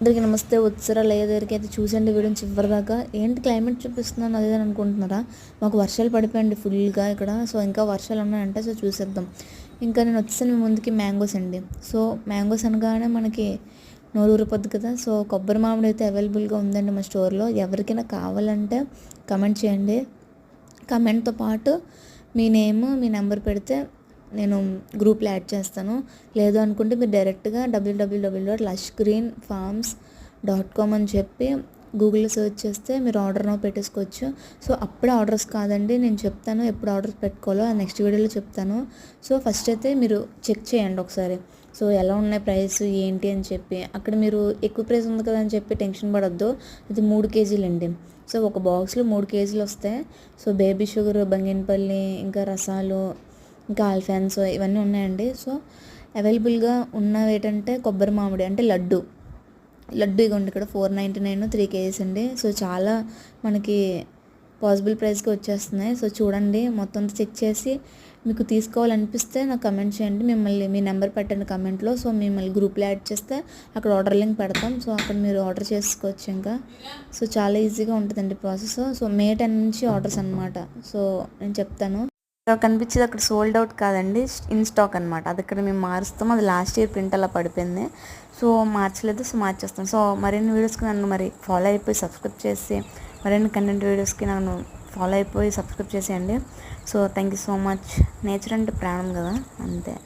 అందరికీ నమస్తే. వచ్చారా లేదరికి అయితే చూసండి వీడియో చివరిదాకా ఏంటి క్లైమేట్ చూపిస్తున్నాను అదే అని అనుకుంటున్నారా? మాకు వర్షాలు పడిపోయండి ఫుల్గా ఇక్కడ. సో ఇంకా వర్షాలు ఉన్నాయంటే సో చూసేద్దాం. ఇంకా నేను వచ్చేసాను మీ ముందుకి మ్యాంగోస్ అండి. సో మ్యాంగోస్ అనగానే మనకి నోరు ఊరిపోద్ది కదా. సో కొబ్బరి మామిడి అయితే అవైలబుల్గా ఉందండి మా స్టోర్లో. ఎవరికైనా కావాలంటే కమెంట్ చేయండి. కమెంట్తో పాటు మీ నేమ్ మీ నెంబర్ పెడితే నేను గ్రూప్లో యాడ్ చేస్తాను. లేదు అనుకుంటే మీరు డైరెక్ట్గా W W W dot lush green farms dot com అని చెప్పి గూగుల్లో సెర్చ్ చేస్తే మీరు ఆర్డర్ను పెట్టేసుకోవచ్చు. సో అప్పుడే ఆర్డర్స్ కాదండి. నేను చెప్తాను ఎప్పుడు ఆర్డర్స్ పెట్టుకోవాలో. నెక్స్ట్ వీడియోలో చెప్తాను. సో ఫస్ట్ అయితే మీరు చెక్ చేయండి ఒకసారి. సో ఎలా ఉన్నాయి ప్రైస్ ఏంటి అని చెప్పి. అక్కడ మీరు ఎక్కువ ప్రైస్ ఉంది కదా అని చెప్పి టెన్షన్ పడద్దు. అది మూడు కేజీలు అండి. సో ఒక బాక్స్లో మూడు కేజీలు వస్తాయి. సో బేబీ షుగర్ బంగినపల్లి ఇంకా రసాలు గాల్ ఫ్యాన్స్ ఇవన్నీ ఉన్నాయండి. సో అవైలబుల్గా ఉన్నవి ఏంటంటే కొబ్బరి మామిడి అంటే లడ్డు. లడ్డు ఇగోండి ఇక్కడ four ninety nine three KGs అండి. సో చాలా మనకి పాసిబుల్ ప్రైస్కి వచ్చేస్తున్నాయి. సో చూడండి మొత్తం చెక్ చేసి మీకు తీసుకోవాలనిపిస్తే నాకు కమెంట్ చేయండి. మిమ్మల్ని మీ నెంబర్ పెట్టండి కమెంట్లో. సో మిమ్మల్ని గ్రూప్లో యాడ్ చేస్తే అక్కడ ఆర్డర్ లింక్ పెడతాం. సో అక్కడ మీరు ఆర్డర్ చేసుకోవచ్చు ఇంకా. సో చాలా ఈజీగా ఉంటుందండి ప్రాసెస్. సో మే టెన్ నుంచి ఆర్డర్స్ అనమాట సో నేను చెప్తాను. ఇక్కడ కనిపించేది అక్కడ సోల్డ్ అవుట్ కాదండి ఇన్ స్టాక్ అనమాట అది ఇక్కడ మేము మారుస్తాం. అది లాస్ట్ ఇయర్ ప్రింట్ అలా పడిపోయింది. సో మార్చలేదు సో మార్చేస్తాం. సో మరిన్ని వీడియోస్కి నన్ను మరి ఫాలో అయిపోయి సబ్స్క్రైబ్ చేసి మరిన్ని కంటెంట్ వీడియోస్కి నన్ను ఫాలో అయిపోయి సబ్స్క్రైబ్ చేసేయండి. So thank you so much nature అంటే ప్రాణం కదా అంతే.